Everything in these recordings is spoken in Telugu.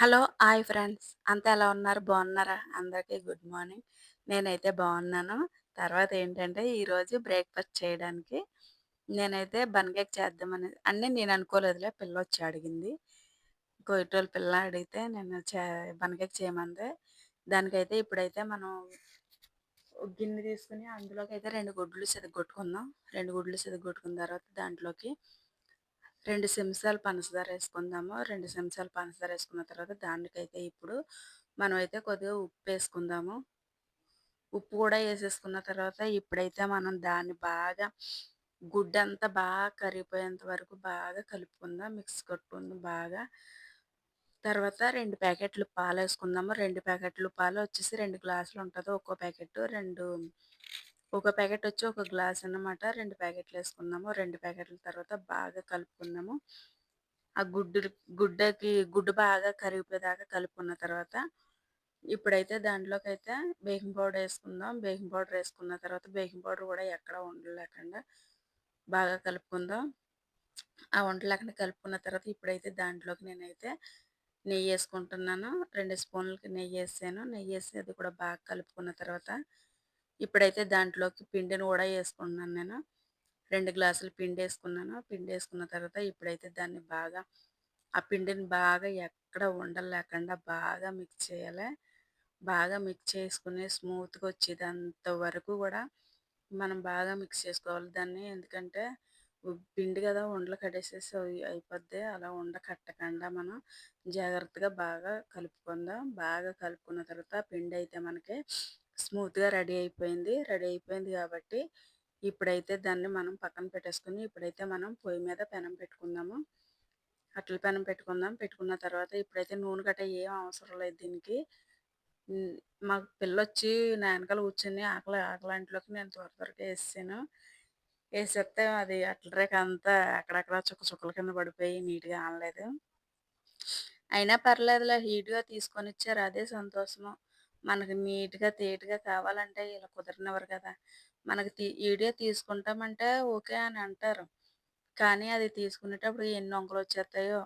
హలో! Hi friends. అంతా ఎలా ఉన్నారు? బాగున్నారా? అందరికీ గుడ్ మార్నింగ్. నేనైతే బాగున్నాను. తర్వాత ఏంటంటే ఈరోజు బ్రేక్‌ఫాస్ట్ చేయడానికి నేనైతే బన్ కేక్ చేద్దామని అన్నీ నేను అనుకోలేదులే పిల్ల వచ్చి అడిగింది. కోయిటోల పిల్ల అడిగితే నేను చే బన్ కేక్ చేయమంది. దానికైతే ఇప్పుడైతే మనం గిన్నె గిన్నె తీసుకొని అందులోకైతే 2 గుడ్లు సెదగొట్టుకుందాం రెండు గుడ్లు సెదగొట్టుకున్న తర్వాత దాంట్లోకి రెండు చెంచాలు పంచదార వేసుకుందాము రెండు చెంచాలు పంచదార వేసుకున్న తర్వాత దానికైతే ఇప్పుడు మనమైతే కొద్దిగా ఉప్పు వేసుకుందాము ఉప్పు కూడా వేసేసుకున్న తర్వాత ఇప్పుడైతే మనం దాన్ని బాగా గుడ్డంతా బాగా కరిగిపోయేంత వరకు బాగా కలుపుకుందాం. మిక్స్ కొట్టుకుందాం బాగా. తర్వాత రెండు ప్యాకెట్లు పాలు వేసుకుందాము రెండు ప్యాకెట్లు పాలు వచ్చేసి రెండు గ్లాసులు ఉంటుంది ఒక్కో ప్యాకెట్ రెండు ఒక ప్యాకెట్ వచ్చి ఒక గ్లాస్ అన్నమాట. రెండు ప్యాకెట్లు వేసుకున్నాము రెండు ప్యాకెట్ల తర్వాత బాగా కలుపుకున్నాము ఆ గుడ్డు గుడ్డకి గుడ్డు బాగా కరిగిపోయేదాకా కలుపుకున్న తర్వాత ఇప్పుడైతే దాంట్లోకి అయితే బేకింగ్ పౌడర్ వేసుకుందాం. బేకింగ్ పౌడర్ వేసుకున్న తర్వాత బేకింగ్ పౌడర్ కూడా ఎక్కడ ఉండలు లేకుండా బాగా కలుపుకుందాం. ఆ ఉండలు కలుపుకున్న తర్వాత ఇప్పుడైతే దాంట్లోకి నేనైతే నెయ్యి వేసుకుంటున్నాను. రెండు స్పూన్లకి నెయ్యి వేసాను. నెయ్యి వేసి అది కూడా బాగా కలుపుకున్న తర్వాత ఇప్పుడైతే దాంట్లోకి పిండిని కూడా వేసుకున్నాను నేను. రెండు గ్లాసులు పిండి వేసుకున్నాను పిండి వేసుకున్న తర్వాత ఇప్పుడైతే దాన్ని బాగా ఆ పిండిని బాగా ఎక్కడ ఉండలు లేకుండా బాగా మిక్స్ చేయాలి. బాగా మిక్స్ చేసుకుని స్మూత్‌గా వచ్చేదంత వరకు కూడా మనం బాగా మిక్స్ చేసుకోవాలి దాన్ని. ఎందుకంటే పిండి కదా ఉండలు కట్టేసేసి అయిపోద్ది. అలా ఉండ కట్టకుండా మనం జాగ్రత్తగా బాగా కలుపుకుందాం. బాగా కలుపుకున్న తర్వాత పిండి అయితే మనకి స్మూత్‌గా రెడీ అయిపోయింది. రెడీ అయిపోయింది కాబట్టి ఇప్పుడైతే దాన్ని మనం పక్కన పెట్టేసుకొని ఇప్పుడైతే మనం పొయ్యి మీద పెనం పెట్టుకుందాము. అట్ల పెనం పెట్టుకుందాం. పెట్టుకున్న తర్వాత ఇప్పుడైతే నూనె గట్ట ఏం అవసరం లేదు దీనికి. మాకు పిల్లొచ్చి నా ఎనకాల కూర్చొని ఆకలి ఆకలంటలోకి నేను త్వర త్వరగా వేసాను వేసేస్తే అది అట్లరేక అంతా అక్కడక్కడ చుక్క చుక్కల కింద పడిపోయి నీట్‌గా ఆనలేదు. అయినా పర్లేదులే హీట్‌గా తీసుకొని ఇచ్చారు అదే సంతోషము. మనకి నీట్‌గా తేటగా కావాలంటే ఇలా కుదరనివ్వరు కదా! మనకి తీ వీడియో తీసుకుంటామంటే ఓకే అని అంటారు. కానీ అది తీసుకునేటప్పుడు ఎన్ని వంకలు వచ్చేస్తాయో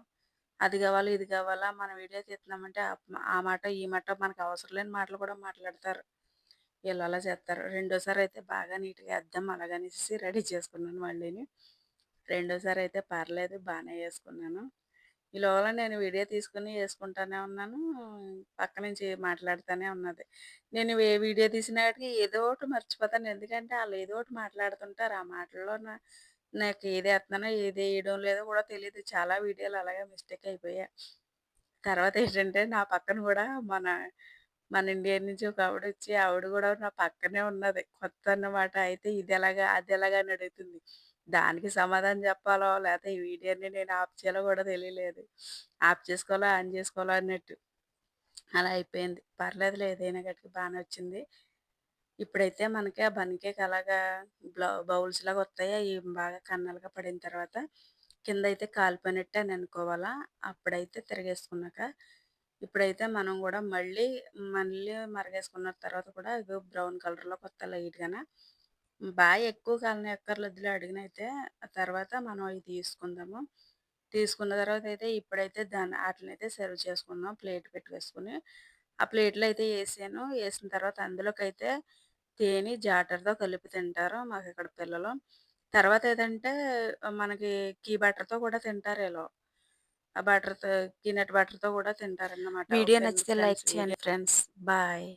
అది కావాలి, ఇది కావాలా, మనం వీడియో తీస్తున్నామంటే ఆ మాట, ఈ మాట మనకు అవసరం లేని మాటలు కూడా మాట్లాడతారు. వీళ్ళు అలా చేస్తారు. రెండోసారి అయితే బాగా నీట్‌గా వేద్దాం అలాగనేసి రెడీ చేసుకున్నాను మళ్ళీని. రెండోసారి అయితే పర్లేదు బాగానే వేసుకున్నాను ఈ లోపల నేను వీడియో తీసుకొని వేసుకుంటానే ఉన్నాను. పక్క నుంచి మాట్లాడుతూనే ఉన్నది. నేను ఏ వీడియో తీసినాటికి ఏదో ఒకటి మర్చిపోతాను. ఎందుకంటే వాళ్ళు ఏదో ఒకటి మాట్లాడుతుంటారు. ఆ మాటల్లో నాకు ఏది వేస్తున్నానో ఏది వేయడం లేదో కూడా తెలియదు చాలా వీడియోలు అలాగే మిస్టేక్ అయిపోయాయి. తర్వాత ఏంటంటే నా పక్కన కూడా మన మన ఇండియా నుంచి ఒక ఆవిడ వచ్చి ఆవిడ కూడా నా పక్కనే ఉన్నది. కొత్త అన్నమాట. అయితే ఇది ఎలాగా అది ఎలాగా అని అడుగుతుంది. దానికి సమాధానం చెప్పాలో లేకపోతే ఈ వీడియోని నేను ఆఫ్ చేయాలో కూడా తెలియలేదు. ఆఫ్ చేసుకోవాలో, ఆన్ చేసుకోవాలో అన్నట్టు. అలా అయిపోయింది. పర్లేదులే ఏదైనా గట్టిగా బాగానే వచ్చింది. ఇప్పుడైతే మనకి ఆ బన్ కేక్ అలాగా బ్లౌ బౌల్స్‌లాగా వస్తాయి. అవి బాగా కన్నాలుగా పడిన తర్వాత కింద అయితే కాలిపోయినట్టే అని అనుకోవాలా. అప్పుడైతే తిరగేసుకున్నాక ఇప్పుడైతే మనం కూడా మళ్ళీ మళ్ళీ మరగేసుకున్న తర్వాత కూడా ఇగో బ్రౌన్ కలర్‌లోకి కొత్త లైట్గానే బాగా ఎక్కువ కాలనియక్కర్లేదులే అడుగునైతే. ఆ తర్వాత మనం అయి తీసుకుందాము. తీసుకున్న తర్వాత అయితే ఇప్పుడైతే దాన్ని ఆటిలనైతే సర్వ్ చేసుకుందాం. ప్లేట్ పెట్టేసుకొని ఆ ప్లేట్‌లో అయితే ఏసాను. ఏసిన తర్వాత అందులోకైతే తేనె, జాటర్‌తో కలిపి తింటారు మాకిక్కడ పిల్లలు. తర్వాత ఏదంటే మనకి గీ బటర్‌తో కూడా తింటారు ఈళ్ళు. ఆ బటర్‌తో పీనట్ బటర్‌తో కూడా తింటారన్నమాట. వీడియో నచ్చితే లైక్ చేయండి ఫ్రెండ్స్. బాయ్.